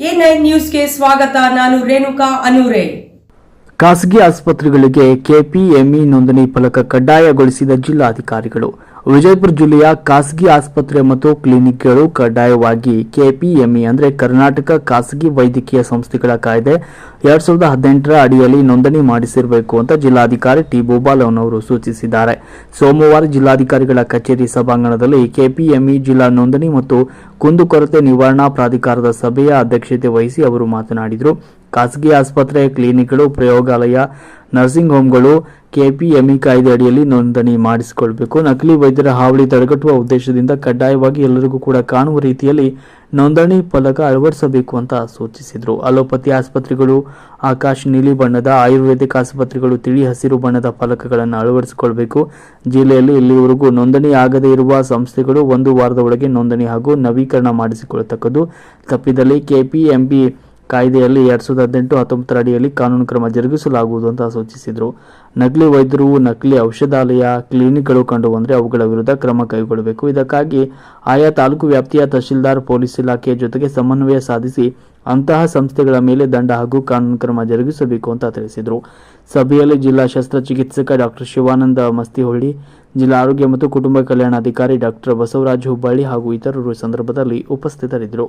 A nine ನ್ಯೂಸ್ಗೆ ಸ್ವಾಗತ ನಾನು ರೇಣುಕಾ ಅನೂರೆ ಖಾಸಗಿ ಆಸ್ಪತ್ರೆಗಳಿಗೆ ಕೆಪಿಎಂಇ ನೋಂದಣಿ ಫಲಕ ಕಡ್ಡಾಯಗೊಳಿಸಿದ ಜಿಲ್ಲಾಧಿಕಾರಿಗಳು. ವಿಜಯಪುರ ಜಿಲ್ಲೆಯ ಖಾಸಗಿ ಆಸ್ಪತ್ರೆ ಮತ್ತು ಕ್ಲಿನಿಕ್ಗಳು ಕಡ್ಡಾಯವಾಗಿ ಕೆಪಿಎಂಇ ಅಂದರೆ ಕರ್ನಾಟಕ ಖಾಸಗಿ ವೈದ್ಯಕೀಯ ಸಂಸ್ಥೆಗಳ ಕಾಯ್ದೆ ಎರಡ್ ಸಾವಿರದ ಹದಿನೆಂಟರ ಅಡಿಯಲ್ಲಿ ನೋಂದಣಿ ಮಾಡಿಸಿರಬೇಕು ಅಂತ ಜಿಲ್ಲಾಧಿಕಾರಿ ಟಿ. ಬೋಬಾಲನ್ ಅವರು ಸೂಚಿಸಿದ್ದಾರೆ. ಸೋಮವಾರ ಜಿಲ್ಲಾಧಿಕಾರಿಗಳ ಕಚೇರಿ ಸಭಾಂಗಣದಲ್ಲಿ ಕೆಪಿಎಂಇ ಜಿಲ್ಲಾ ನೋಂದಣಿ ಮತ್ತು ಕುಂದುಕೊರತೆ ನಿವಾರಣಾ ಪ್ರಾಧಿಕಾರದ ಸಭೆಯ ಅಧ್ಯಕ್ಷತೆ ವಹಿಸಿ ಅವರು ಮಾತನಾಡಿದರು. ಖಾಸಗಿ ಆಸ್ಪತ್ರೆ ಕ್ಲಿನಿಕ್ಗಳು, ಪ್ರಯೋಗಾಲಯ, ನರ್ಸಿಂಗ್ ಹೋಮ್ಗಳು, ಕೆಪಿಎಂಇ ಕಾಯ್ದೆ ಅಡಿಯಲ್ಲಿ ನೋಂದಣಿ ಮಾಡಿಸಿಕೊಳ್ಬೇಕು. ನಕಲಿ ವೈದ್ಯರ ಹಾವಳಿ ತಡೆಗಟ್ಟುವ ಉದ್ದೇಶದಿಂದ ಕಡ್ಡಾಯವಾಗಿ ಎಲ್ಲರಿಗೂ ಕೂಡ ಕಾಣುವ ರೀತಿಯಲ್ಲಿ ನೋಂದಣಿ ಫಲಕ ಅಳವಡಿಸಬೇಕು ಅಂತ ಸೂಚಿಸಿದರು. ಅಲೋಪತಿ ಆಸ್ಪತ್ರೆಗಳು, ಆಕಾಶ ನೀಲಿ ಬಣ್ಣದ, ಆಯುರ್ವೇದಿಕ್ ಆಸ್ಪತ್ರೆಗಳು ತಿಳಿ ಹಸಿರು ಬಣ್ಣದ ಫಲಕಗಳನ್ನು ಅಳವಡಿಸಿಕೊಳ್ಬೇಕು. ಜಿಲ್ಲೆಯಲ್ಲಿ ಇಲ್ಲಿವರೆಗೂ ನೋಂದಣಿ ಆಗದೇ ಇರುವ ಸಂಸ್ಥೆಗಳು ಒಂದು ವಾರದ ಒಳಗೆ ನೋಂದಣಿ ಹಾಗೂ ನವೀಕರಣ ಮಾಡಿಸಿಕೊಳ್ಳತಕ್ಕದ್ದು ತಪ್ಪಿದಲ್ಲಿ ಕೆಪಿಎಂಬಿ ಕಾಯ್ದೆಯಲ್ಲಿ ಎರಡ್ ಸಾವಿರದ ಹದಿನೆಂಟು ಹತ್ತೊಂಬತ್ತರ ಅಡಿಯಲ್ಲಿ ಕಾನೂನು ಕ್ರಮ ಜರುಗಿಸಲಾಗುವುದು ಅಂತ ಸೂಚಿಸಿದರು. ನಕಲಿ ವೈದ್ಯರು, ನಕಲಿ ಔಷಧಾಲಯ, ಕ್ಲಿನಿಕ್ಗಳು ಕಂಡು ಬಂದರೆ ಅವುಗಳ ವಿರುದ್ಧ ಕ್ರಮ ಕೈಗೊಳ್ಳಬೇಕು. ಇದಕ್ಕಾಗಿ ಆಯಾ ತಾಲೂಕು ವ್ಯಾಪ್ತಿಯ ತಹಶೀಲ್ದಾರ್, ಪೊಲೀಸ್ ಇಲಾಖೆಯ ಜೊತೆಗೆ ಸಮನ್ವಯ ಸಾಧಿಸಿ ಅಂತಹ ಸಂಸ್ಥೆಗಳ ಮೇಲೆ ದಂಡ ಹಾಗೂ ಕಾನೂನು ಕ್ರಮ ಜರುಗಿಸಬೇಕು ಅಂತ ತಿಳಿಸಿದರು. ಸಭೆಯಲ್ಲಿ ಜಿಲ್ಲಾ ಶಸ್ತ್ರಚಿಕಿತ್ಸಕ ಡಾಕ್ಟರ್ ಶಿವಾನಂದ ಮಸ್ತಿಹೊಳ್ಳಿ, ಜಿಲ್ಲಾ ಆರೋಗ್ಯ ಮತ್ತು ಕುಟುಂಬ ಕಲ್ಯಾಣಾಧಿಕಾರಿ ಡಾಕ್ಟರ್ ಬಸವರಾಜ ಹುಬ್ಬಳ್ಳಿ ಹಾಗೂ ಇತರರು ಸಂದರ್ಭದಲ್ಲಿ ಉಪಸ್ಥಿತರಿದ್ದರು.